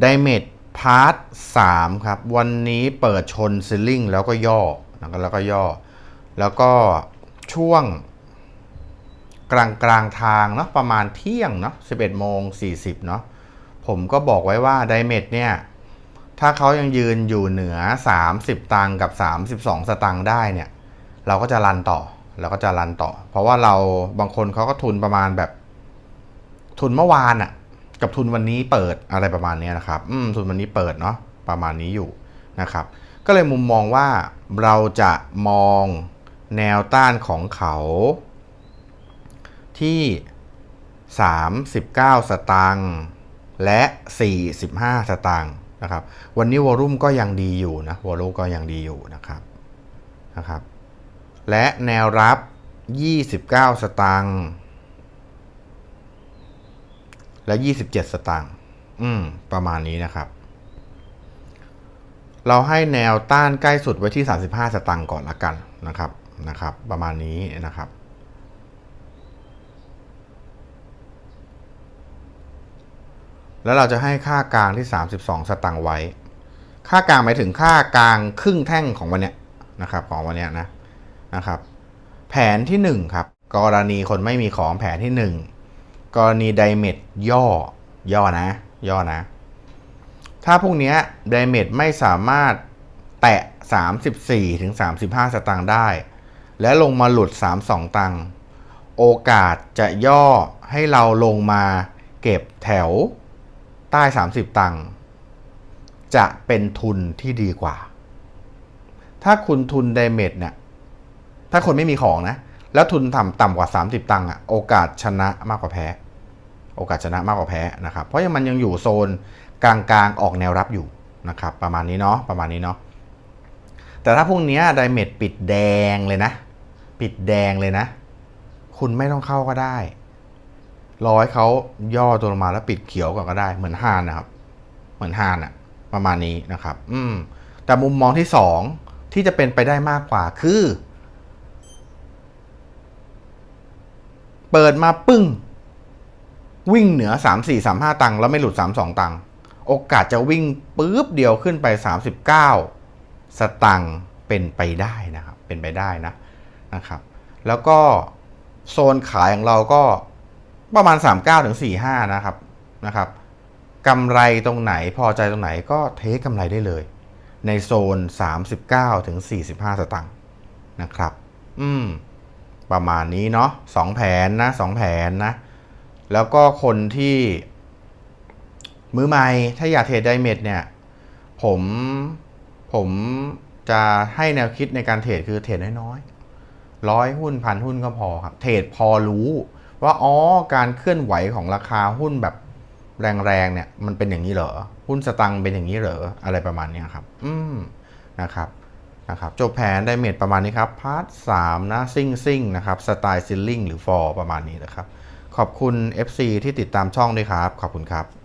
ไดเมดพาร์ทสามครับ วันนี้เปิดชนซิลลิงแล้วก็ย่อนะแล้วก็ย่อ แล้วก็ช่วงกลางกลางทางเนาะประมาณเที่ยงเนาะ11โมง40เนาะผมก็บอกไว้ว่าไดเมดเนี่ย ถ้าเขายังยืนอยู่เหนือ 30 ตังกับ 32 สตังได้เนี่ย เราก็จะรันต่อเราก็จะรันต่อ เพราะว่าเราบางคนเขาก็ทุนประมาณแบบ ทุนเมื่อวานอะ กับทุนวันนี้เปิดอะไรประมาณนี้นะครับอืมทุนวันนี้เปิดเนาะประมาณนี้อยู่นะครับ ก็เลยมุมมองว่าเราจะมองแนวต้านของเขา ที่ 39 สตางค์และ 45 สตางค์นะครับ วันนี้วอลุ่มก็ยังดีอยู่นะวอลุ่มก็ยังดีอยู่นะครับนะครับ และแนวรับ 29 สตางค์ และ 27 สตางค์อืม ประมาณนี้นะครับ เราให้แนวต้านใกล้สุดไว้ที่ 35 สตางค์ก่อนละกันนะครับนะครับ ประมาณนี้นะครับ แล้วเราจะให้ค่ากลางที่ 32 สตางค์ไว้ ค่ากลางหมายถึงค่ากลางครึ่งแท่งของวันเนี้ยนะครับ ของวันเนี้ยนะนะครับ แผนที่ 1 ครับ กรณีคนไม่มีของแผนที่ 1 กรณีไดเมดย่อ ย่อนะ ย่อนะ ถ้าพวกนี้ไดเมดไม่สามารถแตะ 34ถึง35 สตางค์ได้ และลงมาหลุด 32 ตังค์โอกาสจะย่อให้เราลงมาเก็บแถวใต้ 30 ตังค์จะเป็นทุนที่ดีกว่า ถ้าคุณทุนไดเมดเนี่ยถ้าคนไม่มีของนะ แล้วทุนต่ำต่ำกว่า 30 ตังค์อะโอกาสชนะมากกว่าแพ้ โอกาสชนะมากกว่าแพ้นะครับ เพราะยังมันยังอยู่โซนกลางๆออกแนวรับอยู่นะครับประมาณนี้เนาะประมาณนี้เนาะแต่ถ้าพรุ่งนี้ไดเมดปิดแดงเลยนะ ปิดแดงเลยนะ คุณไม่ต้องเข้าก็ได้รอให้เขาย่อตัวลงมาแล้วปิดเขียวก่อนก็ได้เหมือนฮานนะครับ เหมือนฮานอะประมาณนี้นะครับ อืมแต่มุมมองที่สองที่จะเป็นไปได้มากกว่าคือ เปิดมาปึ้ง วิ่งเหนือ 3 4 3 5 ตังค์แล้วไม่หลุด 3 2 ตังค์โอกาสจะวิ่งปุ๊บเดียวขึ้นไป 39 สตังค์เป็นไปได้นะครับ เป็นไปได้นะนะครับ แล้วก็โซนขายของเราก็ประมาณ 39ถึง45 นะครับนะครับกำไรตรงไหนพอใจตรงไหนก็เทคกำไรได้เลย ในโซน 39ถึง45 สตังค์นะครับ อืม ประมาณนี้เนาะสองแผนนะสองแผนนะ แล้วก็คนที่มือใหม่ถ้าอยากเทรดไดเมดเนี่ย ผมผมจะให้แนวคิดในการเทรดคือเทรดน้อยๆร้อยหุ้นพันหุ้นก็พอครับ เทรดพอรู้ว่าอ๋อการเคลื่อนไหวของราคาหุ้นแบบแรงๆเนี่ย มันเป็นอย่างนี้เหรอ หุ้นสตังค์เป็นอย่างนี้เหรอ อะไรประมาณนี้ครับ อืมนะครับนะครับจบแผนไดเมจประมาณนี้ครับพาร์ทสามนะซิ่งซิ่งนะครับสไตล์ซิลลิงหรือฟอร์ประมาณนี้นะครับ ขอบคุณ FC ที่ติดตามช่องด้วยครับ ขอบคุณครับ